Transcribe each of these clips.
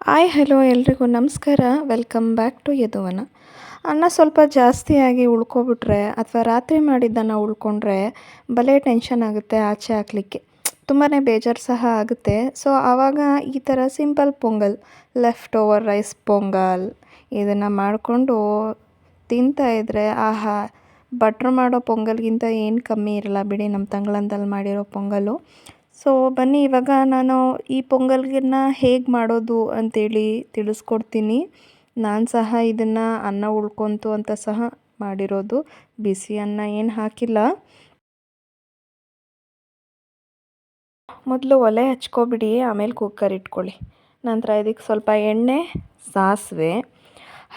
Hi, hello ಎಲ್ರಿಗೂ ನಮಸ್ಕಾರ. Welcome back to Yaduvana. ಅನ್ನ ಸ್ವಲ್ಪ ಜಾಸ್ತಿಯಾಗಿ ಉಳ್ಕೊಬಿಟ್ರೆ ಅಥವಾ ರಾತ್ರಿ ಮಾಡಿದ್ದನ್ನು ಉಳ್ಕೊಂಡ್ರೆ ಭಲೇ ಟೆನ್ಷನ್ ಆಗುತ್ತೆ ಆಚೆ ಹಾಕ್ಲಿಕ್ಕೆ. ತುಂಬಾ ಬೇಜಾರು ಸಹ ಆಗುತ್ತೆ. ಸೊ, ಆವಾಗ ಈ ಥರ simple pongal leftover rice pongal ಇದನ್ನು ಮಾಡಿಕೊಂಡು ತಿಂತಾ ಇದ್ದರೆ ಆಹಾ ಬಟ್ರ್ ಮಾಡೋ ಪೊಂಗಲ್ಗಿಂತ ಏನು ಕಮ್ಮಿ ಇರಲ್ಲ ಬಿಡಿ ನಮ್ಮ ತಂಗ್ಳಂದಲ್ಲಿ ಮಾಡಿರೋ ಪೊಂಗಲು. ಸೊ ಬನ್ನಿ, ಇವಾಗ ನಾನು ಈ ಪೊಂಗಲ್ಗಿನ್ನ ಹೇಗೆ ಮಾಡೋದು ಅಂತೇಳಿ ತಿಳಿಸ್ಕೊಡ್ತೀನಿ. ನಾನು ಸಹ ಇದನ್ನು ಅನ್ನ ಉಳ್ಕೊಂತು ಅಂತ ಸಹ ಮಾಡಿರೋದು. ಬಿಸಿ ಅನ್ನ ಏನು ಹಾಕಿಲ್ಲ. ಮೊದಲು ಒಲೆ ಹಚ್ಕೊಬಿಡಿ, ಆಮೇಲೆ ಕುಕ್ಕರ್ ಇಟ್ಕೊಳ್ಳಿ. ನಂತರ ಇದಕ್ಕೆ ಸ್ವಲ್ಪ ಎಣ್ಣೆ, ಸಾಸಿವೆ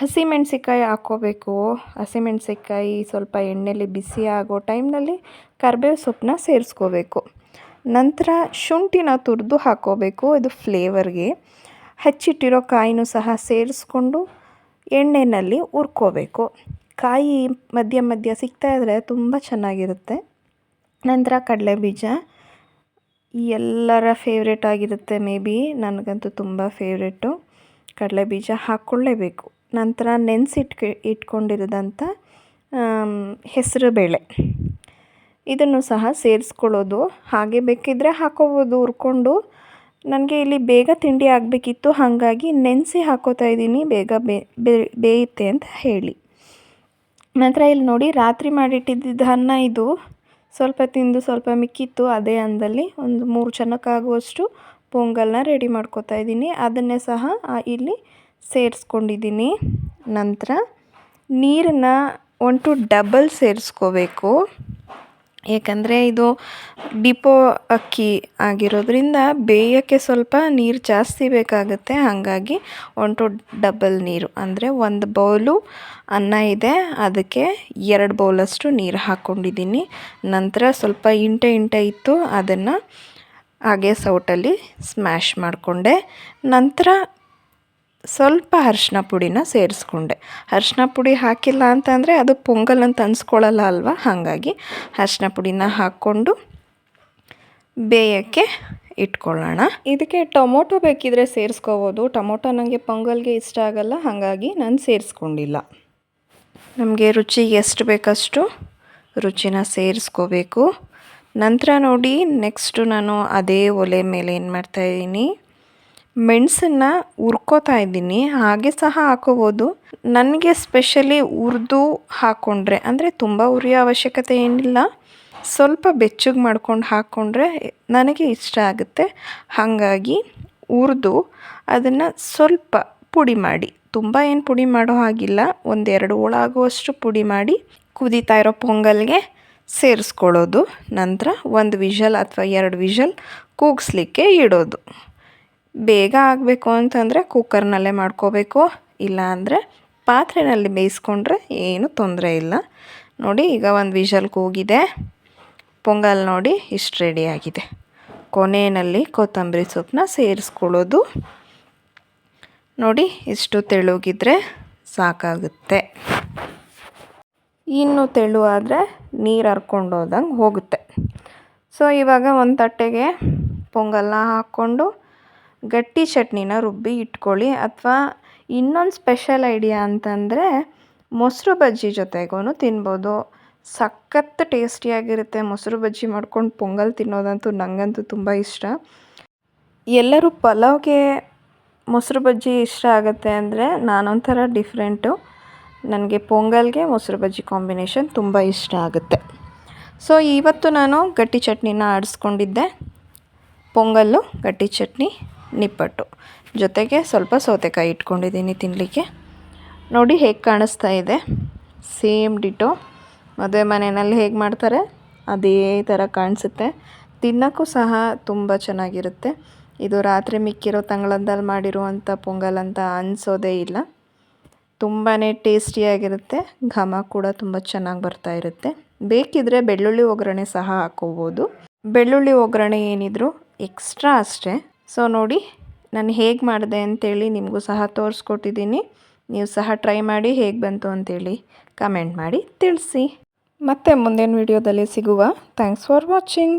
ಹಸಿಮೆಣ್ಸಿಕಾಯಿ ಹಾಕ್ಕೋಬೇಕು. ಹಸಿಮೆಣ್ಸಿಕಾಯಿ ಸ್ವಲ್ಪ ಎಣ್ಣೆಲಿ ಬಿಸಿ ಆಗೋ ಟೈಮ್ನಲ್ಲಿ ಕರ್ಬೇವು ಸೊಪ್ಪನ್ನ ಸೇರಿಸ್ಕೋಬೇಕು. ನಂತರ ಶುಂಠಿನ ತುರಿದು ಹಾಕೋಬೇಕು ಇದು ಫ್ಲೇವರ್ಗೆ. ಹೆಚ್ಚಿಟ್ಟಿರೋ ಕಾಯಿನೂ ಸಹ ಸೇರಿಸ್ಕೊಂಡು ಎಣ್ಣೆಯಲ್ಲಿ ಹುರ್ಕೋಬೇಕು. ಕಾಯಿ ಮಧ್ಯ ಮಧ್ಯ ಸಿಗ್ತಾ ಇದ್ದರೆ ತುಂಬ ಚೆನ್ನಾಗಿರುತ್ತೆ. ನಂತರ ಕಡಲೆ ಬೀಜ ಎಲ್ಲರ ಫೇವ್ರೇಟ್ ಆಗಿರುತ್ತೆ ಮೇ ಬಿ, ನನಗಂತೂ ತುಂಬ ಫೇವ್ರೇಟು ಕಡಲೆ ಬೀಜ ಹಾಕ್ಕೊಳ್ಳೇಬೇಕು. ನಂತರ ನೆನೆಸಿಟ್ಕೆ ಇಟ್ಕೊಂಡಿರೋದಂಥ ಹೆಸರು ಬೇಳೆ ಇದನ್ನು ಸಹ ಸೇರಿಸ್ಕೊಳ್ಳೋದು. ಹಾಗೆ ಬೇಕಿದ್ದರೆ ಹಾಕೋಬೋದು. ಹುರ್ಕೊಂಡು ನನಗೆ ಇಲ್ಲಿ ಬೇಗ ತಿಂಡಿ ಆಗಬೇಕಿತ್ತು. ಹಾಗಾಗಿ ನೆನೆಸಿ ಹಾಕೋತಾ ಇದ್ದೀನಿ. ಬೇಗ ಬೇಯುತ್ತೆ ಅಂತ ಹೇಳಿ. ನಂತರ ಇಲ್ಲಿ ನೋಡಿ ರಾತ್ರಿ ಮಾಡಿಟ್ಟಿದ್ದ ಅನ್ನ ಇದು. ಸ್ವಲ್ಪ ತಿಂದು ಸ್ವಲ್ಪ ಮಿಕ್ಕಿತ್ತು. ಅದೇ ಅನ್ನದಲ್ಲಿ ಒಂದು ಮೂರು ಜನಕ್ಕಾಗುವಷ್ಟು ಪೊಂಗಲ್ನ ರೆಡಿ ಮಾಡ್ಕೋತಾ ಇದ್ದೀನಿ. ಅದನ್ನೇ ಸಹ ಇಲ್ಲಿ ಸೇರಿಸ್ಕೊಂಡಿದ್ದೀನಿ. ನಂತರ ನೀರನ್ನ ಒನ್ ಟು ಡಬಲ್ ಸೇರಿಸ್ಕೋಬೇಕು. ಏಕೆಂದರೆ ಇದು ಡಿಪೋ ಅಕ್ಕಿ ಆಗಿರೋದ್ರಿಂದ ಬೇಯೋಕ್ಕೆ ಸ್ವಲ್ಪ ನೀರು ಜಾಸ್ತಿ ಬೇಕಾಗುತ್ತೆ. ಹಾಗಾಗಿ ಒನ್ ಟು ಡಬಲ್ ನೀರು. ಅಂದರೆ ಒಂದು ಬೌಲು ಅನ್ನ ಇದೆ. ಅದಕ್ಕೆ ಎರಡು ಬೌಲಷ್ಟು ನೀರು ಹಾಕ್ಕೊಂಡಿದ್ದೀನಿ. ನಂತರ ಸ್ವಲ್ಪ ಇಂಟೆ ಇಂಟೆ ಇತ್ತು. ಅದನ್ನು ಹಾಗೆ ಸೌಟಲ್ಲಿ ಸ್ಮ್ಯಾಶ್ ಮಾಡಿಕೊಂಡೆ. ನಂತರ ಸ್ವಲ್ಪ ಅರ್ಶಿನ ಪುಡಿನ ಸೇರಿಸ್ಕೊಂಡೆ. ಅರ್ಶಿನ ಪುಡಿ ಹಾಕಿಲ್ಲ ಅಂತಂದರೆ ಅದು ಪೊಂಗಲ್ ಅಂತ ಅನ್ಸ್ಕೊಳ್ಳಲ್ಲ ಅಲ್ವಾ? ಹಾಗಾಗಿ ಅರ್ಶಿನ ಪುಡಿನ ಹಾಕ್ಕೊಂಡು ಬೇಯಕ್ಕೆ ಇಟ್ಕೊಳ್ಳೋಣ. ಇದಕ್ಕೆ ಟೊಮೊಟೊ ಬೇಕಿದ್ರೆ ಸೇರಿಸ್ಕೋಬೋದು. ಟೊಮೊಟೊ ನನಗೆ ಪೊಂಗಲ್ಗೆ ಇಷ್ಟ ಆಗಲ್ಲ, ಹಾಗಾಗಿ ನಾನು ಸೇರಿಸ್ಕೊಂಡಿಲ್ಲ. ನಮಗೆ ರುಚಿಗೆ ಎಷ್ಟು ಬೇಕಷ್ಟು ರುಚಿನ ಸೇರಿಸ್ಕೋಬೇಕು. ನಂತರ ನೋಡಿ ನೆಕ್ಸ್ಟು ನಾನು ಅದೇ ಒಲೆ ಮೇಲೆ ಏನು ಮಾಡ್ತಾಯಿದ್ದೀನಿ ಮೆಣಸನ್ನು ಹುರ್ಕೋತಾ ಇದ್ದೀನಿ. ಹಾಗೆ ಸಹ ಹಾಕೋಬೋದು. ನನಗೆ ಸ್ಪೆಷಲಿ ಹುರಿದು ಹಾಕ್ಕೊಂಡ್ರೆ ಅಂದರೆ ತುಂಬ ಹುರಿಯೋ ಅವಶ್ಯಕತೆ ಏನಿಲ್ಲ. ಸ್ವಲ್ಪ ಬೆಚ್ಚಗೆ ಮಾಡ್ಕೊಂಡು ಹಾಕ್ಕೊಂಡ್ರೆ ನನಗೆ ಇಷ್ಟ ಆಗುತ್ತೆ. ಹಾಗಾಗಿ ಹುರಿದು ಅದನ್ನು ಸ್ವಲ್ಪ ಪುಡಿ ಮಾಡಿ. ತುಂಬ ಏನು ಪುಡಿ ಮಾಡೋ ಹಾಗಿಲ್ಲ. ಒಂದೆರಡು ಹೋಳಾಗುವಷ್ಟು ಪುಡಿ ಮಾಡಿ ಕುದೀತಾ ಇರೋ ಪೊಂಗಲ್ಗೆ ಸೇರಿಸ್ಕೊಳ್ಳೋದು. ನಂತರ ಒಂದು ವಿಷಲ್ ಅಥವಾ ಎರಡು ವಿಷಲ್ ಕೂಗಿಸ್ಲಿಕ್ಕೆ ಇಡೋದು. ಬೇಗ ಆಗಬೇಕು ಅಂತಂದರೆ ಕುಕ್ಕರ್ನಲ್ಲೇ ಮಾಡ್ಕೋಬೇಕು. ಇಲ್ಲ ಅಂದರೆ ಪಾತ್ರೆಯಲ್ಲಿ ಬೇಯಿಸ್ಕೊಂಡ್ರೆ ಏನು ತೊಂದರೆ ಇಲ್ಲ. ನೋಡಿ, ಈಗ ಒಂದು ವಿಷಲ್ ಕೂಗಿದೆ. ಪೊಂಗಲ್ ನೋಡಿ, ಇಷ್ಟು ರೆಡಿಯಾಗಿದೆ ಕೊನೆಯಲ್ಲಿ ಕೊತ್ತಂಬರಿ ಸೊಪ್ಪನ್ನ ಸೇರಿಸ್ಕೊಳ್ಳೋದು. ನೋಡಿ, ಇಷ್ಟು ತೆಳುಗಿದ್ರೆ ಸಾಕಾಗುತ್ತೆ. ಇನ್ನು ತೆಳು ಆದರೆ ನೀರು ಹರ್ಕೊಂಡು ಹೋದಂಗೆ ಹೋಗುತ್ತೆ. ಸೊ ಇವಾಗ ಒಂದು ತಟ್ಟೆಗೆ ಪೊಂಗಲ್ನ ಹಾಕ್ಕೊಂಡು ಗಟ್ಟಿ ಚಟ್ನಿನ ರುಬ್ಬಿ ಇಟ್ಕೊಳ್ಳಿ. ಅಥವಾ ಇನ್ನೊಂದು ಸ್ಪೆಷಲ್ ಐಡಿಯಾ ಅಂತಂದರೆ ಮೊಸರು ಬಜ್ಜಿ ಜೊತೆಗೂ ತಿನ್ಬೋದು. ಸಖತ್ ಟೇಸ್ಟಿಯಾಗಿರುತ್ತೆ ಮೊಸರು ಬಜ್ಜಿ ಮಾಡ್ಕೊಂಡು ಪೊಂಗಲ್ ತಿನ್ನೋದಂತೂ ನನಗಂತೂ ತುಂಬ ಇಷ್ಟ. ಎಲ್ಲರೂ ಪಲಾವ್ಗೆ ಮೊಸರು ಬಜ್ಜಿ ಇಷ್ಟ ಆಗುತ್ತೆ ಅಂದರೆ ನಾನೊಂಥರ ಡಿಫ್ರೆಂಟು. ನನಗೆ ಪೊಂಗಲ್ಗೆ ಮೊಸರು ಬಜ್ಜಿ ಕಾಂಬಿನೇಷನ್ ತುಂಬ ಇಷ್ಟ ಆಗುತ್ತೆ. ಸೊ, ಇವತ್ತು ನಾನು ಗಟ್ಟಿ ಚಟ್ನಿನ ಆಡಿಸ್ಕೊಂಡಿದ್ದೆ. ಪೊಂಗಲ್ಲು, ಗಟ್ಟಿ ಚಟ್ನಿ. ನಿಪ್ಪಟ್ಟು. ಜೊತೆಗೆ ಸ್ವಲ್ಪ ಸೌತೆಕಾಯಿ ಇಟ್ಕೊಂಡಿದ್ದೀನಿ ತಿನ್ನಲಿಕ್ಕೆ ನೋಡಿ ಹೇಗೆ ಕಾಣಿಸ್ತಾ ಇದೆ. Same ditto. ಮದುವೆ ಮನೆಯಲ್ಲಿ ಹೇಗೆ ಮಾಡ್ತಾರೆ? ಅದೇ ಥರ ಕಾಣಿಸುತ್ತೆ. ತಿನ್ನೋಕ್ಕೂ ಸಹ ತುಂಬ ಚೆನ್ನಾಗಿರುತ್ತೆ. ಇದು ರಾತ್ರಿ ಮಿಕ್ಕಿರೋ ತಂಗಳದಲ್ಲಿ ಮಾಡಿರುವಂಥ ಪೊಂಗಲ್ ಅಂತ ಅನಿಸೋದೇ ಇಲ್ಲ. ತುಂಬಾ ಟೇಸ್ಟಿಯಾಗಿರುತ್ತೆ. ಘಮ ಕೂಡ ತುಂಬ ಚೆನ್ನಾಗಿ ಬರ್ತಾ ಇರುತ್ತೆ. ಬೇಕಿದ್ರೆ ಬೆಳ್ಳುಳ್ಳಿ ಒಗ್ಗರಣೆ ಸಹ ಹಾಕ್ಕೋಬೋದು ಬೆಳ್ಳುಳ್ಳಿ ಒಗ್ಗರಣೆ ಏನಿದ್ರು ಎಕ್ಸ್ಟ್ರಾ ಅಷ್ಟೇ. ಸೊ ನೋಡಿ, ನಾನು ಹೇಗೆ ಮಾಡಿದೆ ಅಂತೇಳಿ ನಿಮಗೂ ಸಹ ತೋರಿಸ್ಕೊಟ್ಟಿದ್ದೀನಿ. ನೀವು ಸಹ ಟ್ರೈ ಮಾಡಿ ಹೇಗೆ ಬಂತು ಅಂತೇಳಿ ಕಮೆಂಟ್ ಮಾಡಿ ತಿಳಿಸಿ. ಮತ್ತೆ ಮುಂದಿನ ವಿಡಿಯೋದಲ್ಲಿ ಸಿಗುವ. Thanks for watching.